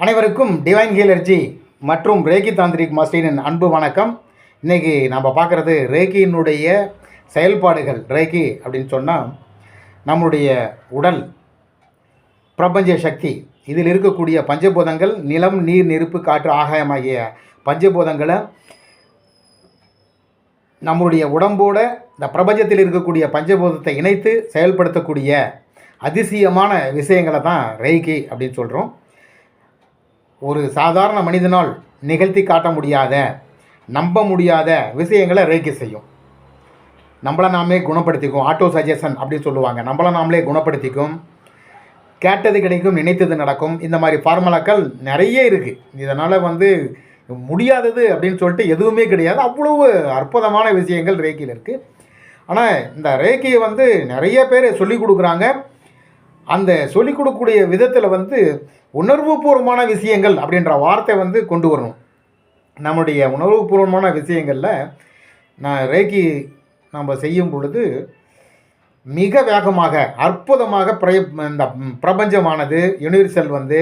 அனைவருக்கும் டிவைன் ஹீலர்ஜி மற்றும் ரேகி தாந்திரிக் மாஸ்டரின் அன்பு வணக்கம். இன்றைக்கி நம்ம பார்க்குறது ரேகியினுடைய செயல்பாடுகள். ரேகி அப்படின்னு சொன்னால் நம்முடைய உடல் பிரபஞ்ச சக்தி இதில் இருக்கக்கூடிய பஞ்சபூதங்கள் நிலம் நீர் நெருப்பு காற்று ஆகாயம் ஆகிய பஞ்சபூதங்களை நம்முடைய உடம்போட இந்த பிரபஞ்சத்தில் இருக்கக்கூடிய பஞ்சபூதத்தை இணைத்து செயல்படுத்தக்கூடிய அதிசயமான விஷயங்களை தான் ரேகி அப்படின்னு சொல்கிறோம் ஒரு சாதாரண மனிதனால் நிகழ்த்தி காட்ட முடியாத நம்ப முடியாத விஷயங்களை ரேக்கி செய்யும். நம்மளை நாமே குணப்படுத்திக்கும். ஆட்டோ சஜஷன் அப்படின்னு சொல்லுவாங்க. நம்மளை நாமளே குணப்படுத்திக்கும். கேட்டது கிடைக்கும் நினைத்தது நடக்கும். இந்த மாதிரி ஃபார்முலாக்கள் நிறைய இருக்குது இதனால் வந்து முடியாதது அப்படின்னு சொல்லிட்டு எதுவுமே கிடையாது. அவ்வளவு அற்புதமான விஷயங்கள் ரேக்கியில் இருக்குது ஆனால் இந்த ரேக்கியை வந்து நிறைய பேர் சொல்லிக் கொடுக்குறாங்க. அந்த சொல்லிக் கொடுக்கக்கூடிய விதத்தில் வந்து உணர்வுபூர்வமான விஷயங்கள் அப்படின்ற வார்த்தை வந்து கொண்டு வரணும். நம்முடைய உணர்வுபூர்வமான விஷயங்களில் நான் ரேக்கி நம்ம செய்யும் பொழுது மிக வேகமாக அற்புதமாக பிரய இந்த பிரபஞ்சமானது யூனிவர்சல் வந்து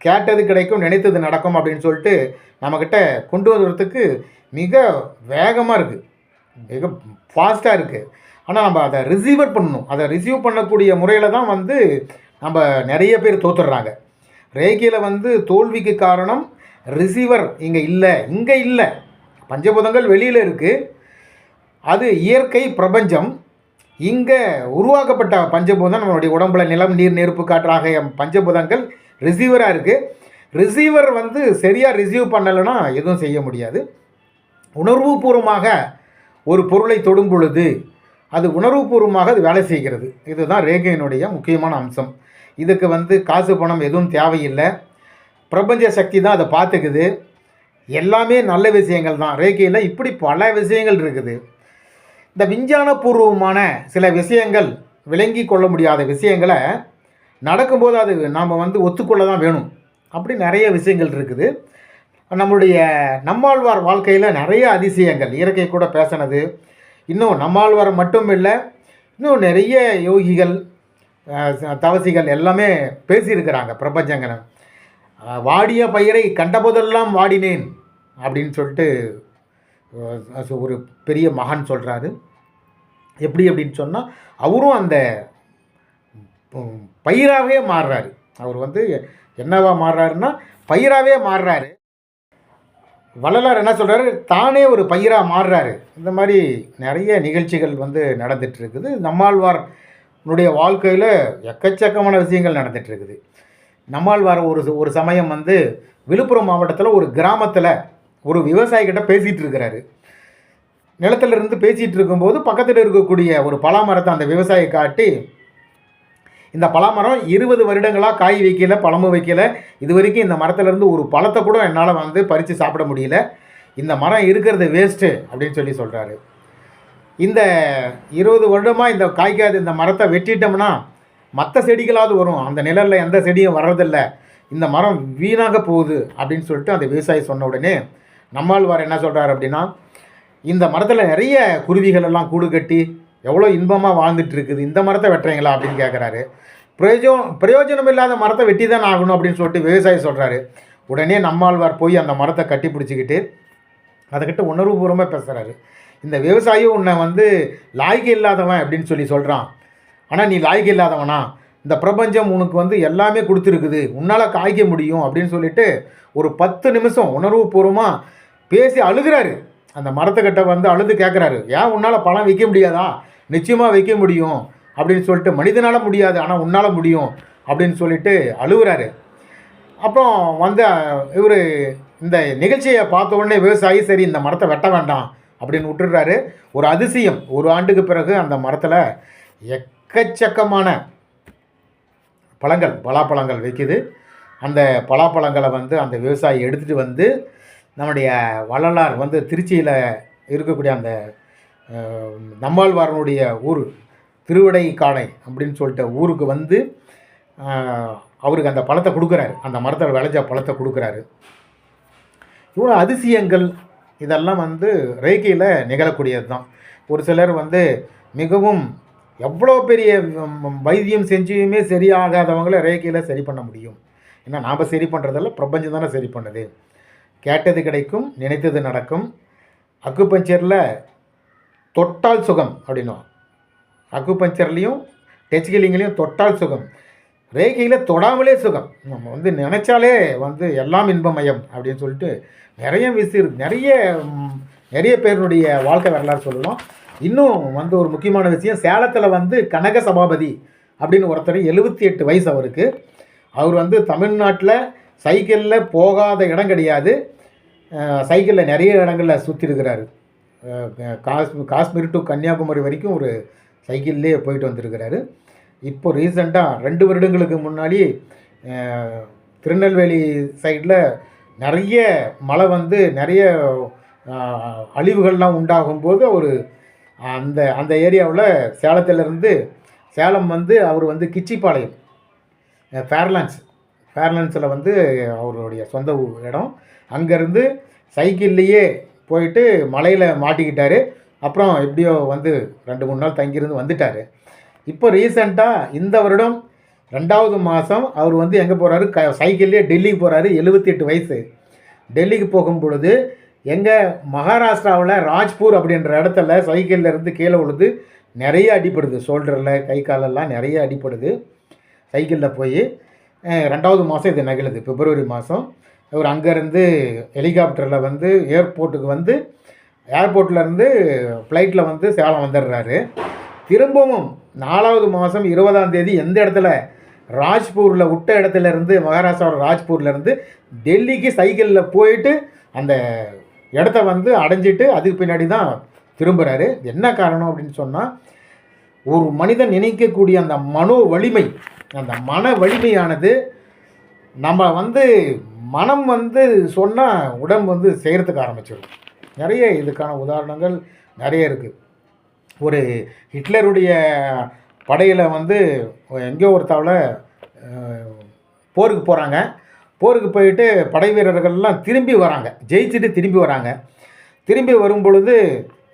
கேட்டது கிடைக்கும் நினைத்தது நடக்கும் அப்படின்னு சொல்லிட்டு நம்மக்கிட்ட கொண்டு வருவதுக்கு மிக வேகமாக இருக்குது மிக ஃபாஸ்ட்டாக இருக்குது ஆனால் நம்ம அதை ரிசீவர் பண்ணணும். அதை ரிசீவ் பண்ணக்கூடிய முறையில் தான் வந்து நம்ம நிறைய பேர் தோத்துடுறாங்க. ரேகியில் வந்து தோல்விக்கு காரணம் ரிசீவர் இங்கே இல்லை இங்கே இல்லை. பஞ்சபூதங்கள் வெளியில் இருக்குது அது இயற்கை பிரபஞ்சம். இங்கே உருவாக்கப்பட்ட பஞ்சபூதம் நம்மளுடைய உடம்புல நிலம் நீர் நெருப்பு காற்றாக பஞ்சபூதங்கள் ரிசீவராக இருக்குது ரிசீவர் வந்து சரியாக ரிசீவ் பண்ணலைன்னா எதுவும் செய்ய முடியாது. உணர்வுபூர்வமாக ஒரு பொருளை தொடும் பொழுது அது உணர்வுபூர்வமாக அது வேலை செய்கிறது. இதுதான் ரேகையினுடைய முக்கியமான அம்சம். இதுக்கு வந்து காசு பணம் எதுவும் தேவையில்லை. பிரபஞ்ச சக்தி தான் அதை பார்த்துக்குது. எல்லாமே நல்ல விஷயங்கள் தான். ரேகையில் இப்படி பல விஷயங்கள் இருக்குது. இந்த விஞ்ஞானபூர்வமான சில விஷயங்கள் விளங்கி கொள்ள முடியாத விஷயங்களை நடக்கும்போது அது நாம் வந்து ஒத்துக்கொள்ள தான் வேணும். அப்படி நிறைய விஷயங்கள் இருக்குது. நம்மளுடைய நம்மாழ்வார் வாழ்க்கையில் நிறைய அதிசயங்கள். இயற்கை கூட பேசினது. இன்னும் நம்மாழ்வார் மட்டும் இல்லை இன்னும் நிறைய யோகிகள் தவசிகள் எல்லாமே பேசியிருக்கிறாங்க பிரபஞ்சங்களை வாடிய பயிரை கண்டபோதெல்லாம் வாடினேன் அப்படின்னு சொல்லிட்டு ஒரு பெரிய மகான் சொல்கிறாரு எப்படி அப்படின்னு சொன்னால் அவரும் அந்த பயிராகவே மாறுறாரு. அவர் வந்து என்னவா மாறுறாருன்னா பயிராகவே மாறுறாரு. வள்ளலார் என்ன சொல்கிறாரு தானே ஒரு பயிராக மாறுறாரு. இந்த மாதிரி நிறைய நிகழ்ச்சிகள் வந்து நடந்துகிட்ருக்குது இருக்குது வாழ்க்கையில் எக்கச்சக்கமான விஷயங்கள் நடந்துகிட்ருக்குது இருக்குது நம்மாழ்வார் ஒரு ஒரு சமயம் வந்து விழுப்புரம் மாவட்டத்தில் ஒரு கிராமத்தில் ஒரு விவசாயிகிட்ட பேசிகிட்டு இருக்கிறாரு நிலத்துல இருந்து பேசிகிட்டு இருக்கும்போது பக்கத்தில் இருக்கக்கூடிய ஒரு பலாமரத்தை அந்த விவசாயி காட்டி இந்த பலாமரம் இருபது வருடங்களாக காய் வைக்கல பழமும் வைக்கல. இது வரைக்கும் இந்த மரத்துலேருந்து ஒரு பழத்தை கூட என்னால் வந்து பறித்து சாப்பிட முடியல. இந்த மரம் இருக்கிறது வேஸ்ட்டு அப்படின்னு சொல்லி சொல்கிறாரு இந்த இருபது வருடமாக இந்த காய்க்காது இந்த மரத்தை வெட்டிட்டோம்னா மற்ற செடிகளாவது வரும். அந்த நிழலில் எந்த செடியும் வர்றதில்ல. இந்த மரம் வீணாக போகுது அப்படின்னு சொல்லிட்டு அந்த விவசாயி சொன்ன உடனே நம்மாழ்வார் என்ன சொல்கிறார் அப்படின்னா இந்த மரத்தில் நிறைய குருவிகள் எல்லாம் கூடு கட்டி எவ்வளோ இன்பமாக வாழ்ந்துட்டு இருக்குது இந்த மரத்தை வெட்டுறீங்களா அப்படின்னு கேட்குறாரு பிரயோஜனம் பிரயோஜனம் இல்லாத மரத்தை வெட்டி தான் ஆகணும் அப்படின்னு சொல்லிட்டு விவசாயி சொல்கிறாரு உடனே நம்மாழ்வார் போய் அந்த மரத்தை கட்டி பிடிச்சிக்கிட்டு அதுக்கிட்ட உணர்வுபூர்வமாக பேசுகிறாரு இந்த விவசாயியும் உன்னை வந்து லாய்க்கு இல்லாதவன் அப்படின்னு சொல்லி சொல்கிறான் ஆனால் நீ லாய்க்கு இல்லாதவனா? இந்த பிரபஞ்சம் உனக்கு வந்து எல்லாமே கொடுத்துருக்குது. உன்னால் காய்க்க முடியும் அப்படின்னு சொல்லிட்டு ஒரு பத்து நிமிஷம் உணர்வுபூர்வமாக பேசி அழுகிறாரு. அந்த மரத்துக்கிட்ட வந்து அழுது கேட்குறாரு ஏன் உன்னால் பழம் வைக்க முடியாதா? நிச்சயமாக வைக்க முடியும். அப்படின்னு சொல்லிட்டு மனிதனால் முடியாது ஆனால் உன்னால் முடியும் அப்படின்னு சொல்லிட்டு அழுகுறாரு. அப்புறம் வந்து இவர் இந்த நிகழ்ச்சியை பார்த்த உடனே விவசாயி சரி இந்த மரத்தை வெட்ட வேண்டாம் அப்படின்னு விட்டுடுறாரு. ஒரு அதிசயம். ஒரு ஆண்டுக்கு பிறகு அந்த மரத்தில் எக்கச்சக்கமான பழங்கள் பலாப்பழங்கள் வைக்குது. அந்த பலாப்பழங்களை வந்து அந்த விவசாயி எடுத்துகிட்டு வந்து நம்முடைய வள்ளலார் வந்து திருச்சியில் இருக்கக்கூடிய அந்த நம்மாழ்வாரனுடைய ஊர் திருவிடைக்கானை அப்படின்னு சொல்லிட்டு ஊருக்கு வந்து அவருக்கு அந்த பழத்தை கொடுக்குறாரு. அந்த மரத்தில் விளைஞ்ச பழத்தை கொடுக்குறாரு. இவ்வளோ அதிசயங்கள் இதெல்லாம் வந்து ரேகையில் நிகழக்கூடியது தான். ஒரு சிலர் வந்து மிகவும் எவ்வளோ பெரிய வைத்தியம் செஞ்சுமே சரியாகாதவங்கள ரேகையில் சரி பண்ண முடியும். ஏன்னா நாம் சரி பண்ணுறதில்ல பிரபஞ்சம் தானே சரி பண்ணுது. கேட்டது கிடைக்கும் நினைத்தது நடக்கும். அக்குபஞ்சரில் தொட்டால் சுகம் அப்படின்னும் அக்குபஞ்சர்லேயும் டச் தொட்டால் சுகம். ரேகையில் தொடாமலே சுகம். நம்ம வந்து நினச்சாலே வந்து எல்லாம் இன்பமயம் அப்படின்னு சொல்லிட்டு நிறைய விஷயம் நிறைய நிறைய பேருடைய வாழ்க்கை வரலாறு சொல்லலாம் இன்னும் வந்து ஒரு முக்கியமான விஷயம் சேலத்தில் வந்து கனக சபாபதி அப்படின்னு ஒருத்தர் எழுபத்தி எட்டு வயசு அவருக்கு. அவர் வந்து தமிழ்நாட்டில் சைக்கிளில் போகாத இடம் கிடையாது. சைக்கிளில் நிறைய இடங்களில் சுற்றிருக்கிறாரு காஸ் காஷ்மீர் டு கன்னியாகுமரி வரைக்கும் ஒரு சைக்கிள்லேயே போயிட்டு வந்திருக்கிறாரு. இப்போ ரீசெண்டாக ரெண்டு வருடங்களுக்கு முன்னாடி திருநெல்வேலி சைடில் நிறைய மழை வந்து நிறைய அழிவுகள்லாம் அழிவுகள்லாம் உண்டாகும்போது அவர் அந்த அந்த ஏரியாவில் சேலத்திலேருந்து சேலம் வந்து அவர் வந்து கிச்சிப்பாளையம் ஃபேர்லான்ஸ் ஃபேர்லான்ஸில் வந்து அவருடைய சொந்த இடம். அங்கேருந்து சைக்கிள்லேயே போயிட்டு மலையில் மாட்டிக்கிட்டார். அப்புறம் எப்படியோ வந்து ரெண்டு மூணு நாள் தங்கியிருந்து வந்துட்டார். இப்போ ரீசெண்டாக இந்த வருடம் ரெண்டாவது மாதம் அவர் வந்து எங்கே போகிறாரு க சைக்கிள்லேயே டெல்லிக்கு போகிறாரு எழுபத்தி எட்டு வயசு. டெல்லிக்கு போகும் பொழுது எங்கள் மகாராஷ்டிராவில் ராஜ்பூர் அப்படின்ற இடத்துல சைக்கிளில் இருந்து கீழே விழுது நிறைய அடிப்படுது ஷோல்டரில் கை காலெல்லாம் நிறைய அடிப்படுது சைக்கிளில் போய் ரெண்டாவது மாதம் இது நிகழுது பிப்ரவரி மாதம் அவர் அங்கேருந்து ஹெலிகாப்டரில் வந்து ஏர்போர்ட்டுக்கு வந்து ஏர்போர்ட்லேருந்து ஃப்ளைட்டில் வந்து சேலம் வந்துடுறாரு. திரும்பவும் நாலாவது மாதம் இருபதாம் தேதி எந்த இடத்துல? ராஜ்பூரில் விட்ட இடத்துல இருந்து மகாராஷ்டிராவோட ராஜ்பூர்லேருந்து டெல்லிக்கு சைக்கிளில் போயிட்டு அந்த இடத்த வந்து அடைஞ்சிட்டு அதுக்கு பின்னாடி தான் திரும்புகிறாரு என்ன காரணம் அப்படின்னு சொன்னால் ஒரு மனிதன் நினைக்கக்கூடிய அந்த மனோ வலிமை அந்த மன வலிமையானது நம்ம வந்து மனம் வந்து சொன்னால் உடம்பு வந்து செய்கிறதுக்கு ஆரம்பிச்சிடும் நிறைய இதுக்கான உதாரணங்கள் நிறைய இருக்குது ஒரு ஹிட்லருடைய படையில் வந்து எங்கேயோ ஒரு போருக்கு போகிறாங்க போருக்கு போயிட்டு படை வீரர்கள்லாம் திரும்பி வராங்க. ஜெயிச்சுட்டு திரும்பி வராங்க. திரும்பி வரும் பொழுது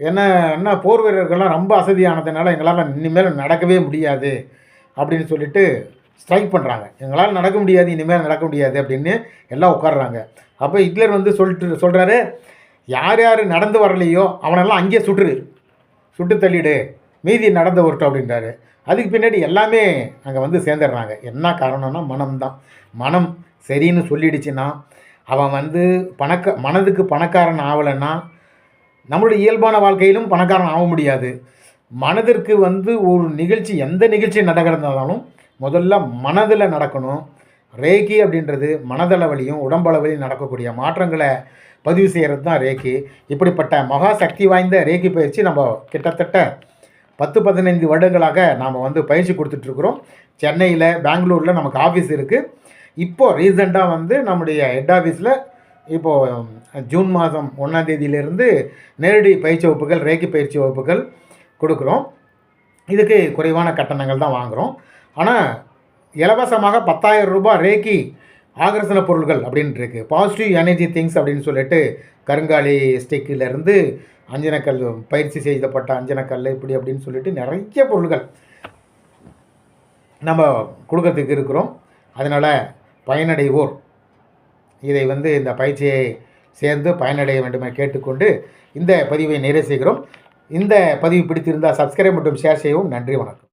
என்ன என்ன போர் வீரர்கள்லாம் ரொம்ப அசதியானதுனால எங்களால் இனிமேல் நடக்கவே முடியாது அப்படின்னு சொல்லிட்டு ஸ்ட்ரைக் பண்ணுறாங்க எங்களால் நடக்க முடியாது இனிமேல் நடக்க முடியாது அப்படின்னு எல்லாம் உட்கார்றாங்க. அப்போ ஹிட்லர் வந்து சொல்லிட்டு சொல்கிறாரு யார் யார் நடந்து வரலையோ அவனெல்லாம் அங்கேயே சுட்டுரு. சுட்டு தள்ளிடு. மீதி நடந்து வரட்டும் அப்படின்றாரு. அதுக்கு பின்னாடி எல்லாமே அங்கே வந்து சேர்ந்துடுறாங்க. என்ன காரணம்னா மனம்தான். மனம் சரின்னு சொல்லிடுச்சுன்னா அவன் வந்து பணக்க மனதுக்கு பணக்காரன் ஆகலைன்னா நம்மளுடைய இயல்பான வாழ்க்கையிலும் பணக்காரன் ஆக முடியாது. மனதிற்கு வந்து ஒரு நிகழ்ச்சி எந்த நிகழ்ச்சி நடக்கிறதாலும் முதல்ல மனதில் நடக்கணும். ரேக்கி அப்படின்றது மனதளவிலையும் உடம்பளவிலையும் நடக்கக்கூடிய மாற்றங்களை பதிவு செய்கிறது தான் ரேக்கி இப்படிப்பட்ட மகா சக்தி வாய்ந்த ரேக்கி பயிற்சி நம்ம கிட்டத்தட்ட பத்து பதினைந்து வருடங்களாக நாம் வந்து பயிற்சி கொடுத்துட்ருக்குறோம் சென்னையில் பெங்களூரில் நமக்கு ஆஃபீஸ் இருக்குது இப்போது ரீசெண்டாக வந்து நம்முடைய ஹெட் ஆஃபீஸில் இப்போது ஜூன் மாதம் ஒன்றாம் தேதியிலிருந்து நேரடி பயிற்சி வகுப்புகள் ரேக்கி பயிற்சி வகுப்புகள் கொடுக்குறோம். இதுக்கு குறைவான கட்டணங்கள் தான் வாங்குகிறோம் ஆனால் இலவசமாக பத்தாயிரம் ரூபாய் ரேக்கி ஆகர்ஷண பொருள்கள் அப்படின்ட்டு இருக்குது பாசிட்டிவ் எனர்ஜி திங்ஸ் அப்படின்னு சொல்லிட்டு கருங்காலி ஸ்டிக்கிலேருந்து அஞ்சனக்கல் பயிற்சி செய்தப்பட்ட அஞ்சனக்கல் இப்படி அப்படின்னு சொல்லிட்டு நிறைய பொருள்கள் நம்ம கொடுக்கறதுக்கு இருக்கிறோம். அதனால் பயனடைவோர். இதை வந்து இந்த பயிற்சியை சேர்ந்து பயனடைய வேண்டும் என கேட்டுக்கொண்டு இந்த பதிவை நிறைவு செய்கிறோம். இந்த பதிவு பிடித்திருந்தால் சப்ஸ்கிரைப் மற்றும் ஷேர் செய்யவும் நன்றி வணக்கம்.